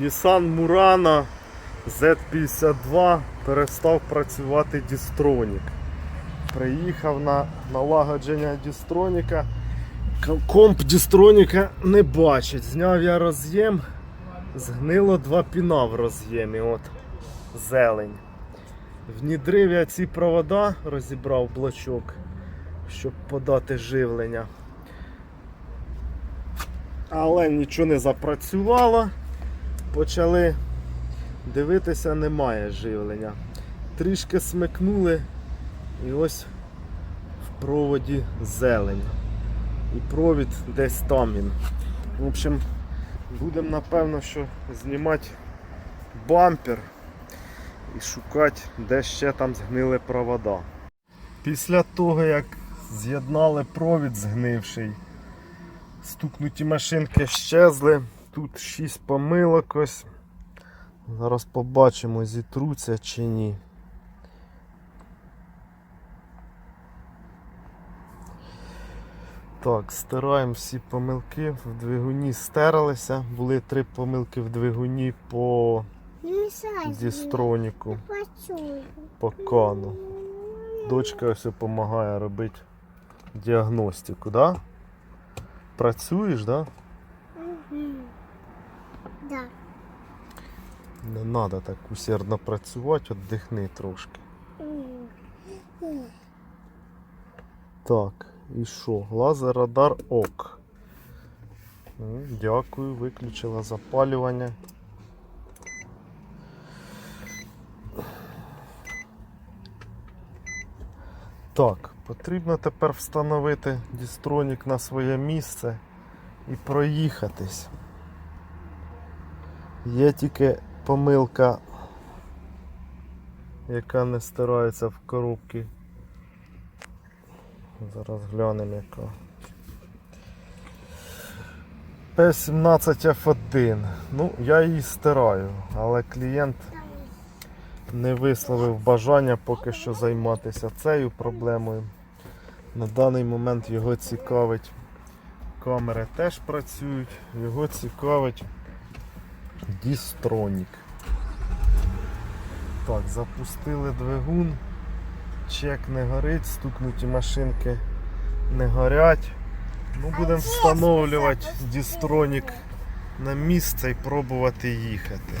Nissan Murano Z52 перестав працювати Дістронік. Приїхав на налагодження Дістроніка. Комп Дістроніка не бачить. Зняв я роз'єм, згнило два піна в роз'ємі. От зелень. Внідрив я ці провода, розібрав блочок, щоб подати живлення. Але нічого не запрацювало. Почали дивитися, немає живлення. Трішки смикнули і ось в проводі зелень. І провід десь там він. В общем, будемо напевно, що знімати бампер і шукати, де ще там згнили провода. Після того, як з'єднали провід згнивший, стукнуті машинки щезли. Тут 6 помилок ось. Зараз побачимо, зітруться чи ні. Так, стираємо всі помилки. В двигуні стерлися. Були три помилки в двигуні по дістроніку, по кану. Дочка ось допомагає робити діагностику, да? Працюєш, да? Да. Не треба так усердно працювати, віддихни трошки. Так, і що? Лазер радар ок. Ну, Дякую, виключила запалювання. Так, потрібно тепер встановити дістронік на своє місце і проїхатись. Є тільки помилка, яка не стирається в коробці. Зараз глянемо яка. P17F1. Ну, я її стираю, але клієнт не висловив бажання поки що займатися цією проблемою. На даний момент його цікавить. Камери теж працюють, його цікавить Дістронік. Так, запустили двигун. Чек не горить, стукнуті машинки не горять. Ну, будемо встановлювати дістронік на місце і пробувати їхати.